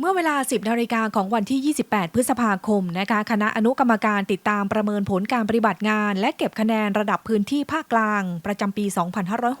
เมื่อเวลา 10นาฬิกาของวันที่ 28 พฤษภาคมนะคะคณะอนุกรรมการติดตามประเมินผลการปฏิบัติงาน และเก็บคะแนนระดับพื้นที่ภาคกลาง ประจำปี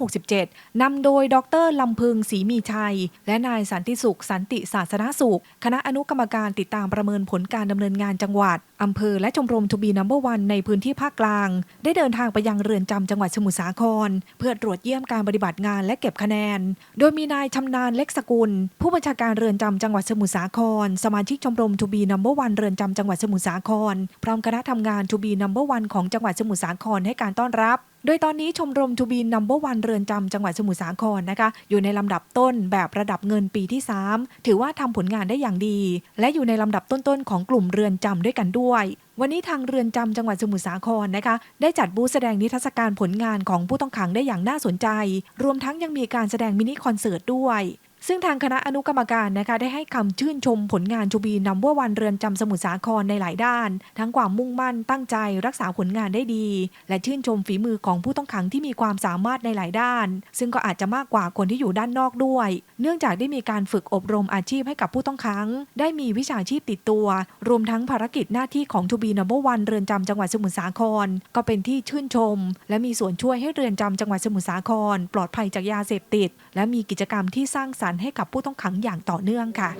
2567 นำโดยดรลำพึงศรีมีชัย และนายสันติสุข สันติศาสนสุข คณะอนุกรรมการติดตามประเมินผลการดำเนินงานจังหวัดอำเภอและชมรมทูบีนัมเบอร์วันในพื้นที่ภาคกลาง ได้เดินทางไปยังเรือนจำจังหวัดสมุทรสาคร เพื่อตรวจเยี่ยมการปฏิบัติงานและเก็บคะแนน โดยมีนายชำนาญเล็กสกุล ผู้บัญชาการเรือนจำจังหวัดสมุทรสาคร สมาชิกชมรมทูบีนัมเบอร์วันเรือนจำจังหวัดสมุทรสาคร พร้อมคณะทำงานทูบีนัมเบอร์วันของจังหวัดสมุทรสาครให้การต้อนรับโดยตอนนี้ชมรมทูบีนัมเบอร์วันเรือนจำจังหวัดสมุทรสาครนะคะ อยู่ในลำดับต้นแบบระดับเงินปีที่ 3 ถือว่าทำผลงานได้อย่างดี และอยู่ในลำดับต้นๆของกลุ่มเรือนจำด้วยกันด้วย วันนี้ทางเรือนจำจังหวัดสมุทรสาครนะคะ ได้จัดบูธแสดงนิทรรศการผลงานของผู้ต้องขังได้อย่างน่าสนใจ รวมทั้งยังมีการแสดงมินิคอนเสิร์ตด้วย ซึ่งทางคณะอนุกรรมการนะคะได้ให้คำชื่นชมผลงานชูบีนัมเบอร์วันเรือนจำสมุทรสาครในหลายด้าน ทั้งความมุ่งมั่นตั้งใจรักษาผลงานได้ดี และชื่นชมฝีมือของผู้ต้องขังที่มีความสามารถในหลายด้าน ซึ่งก็อาจจะมากกว่าคนที่อยู่ด้านนอกด้วย เนื่องจากได้มีการฝึกอบรมอาชีพให้กับผู้ต้องขัง ได้มีวิชาชีพติดตัว รวมทั้งภารกิจหน้าที่ของทูบีนัมเบอร์วันเรือนจำจังหวัดสมุทรสาคร ก็เป็นที่ชื่นชม และมีส่วนช่วยให้เรือนจำจังหวัดสมุทรสาคร ปลอดภัยจากยาเสพติด และมีกิจกรรมที่สร้างสรรค์ให้กับผู้ต้องขังอย่างต่อเนื่องค่ะ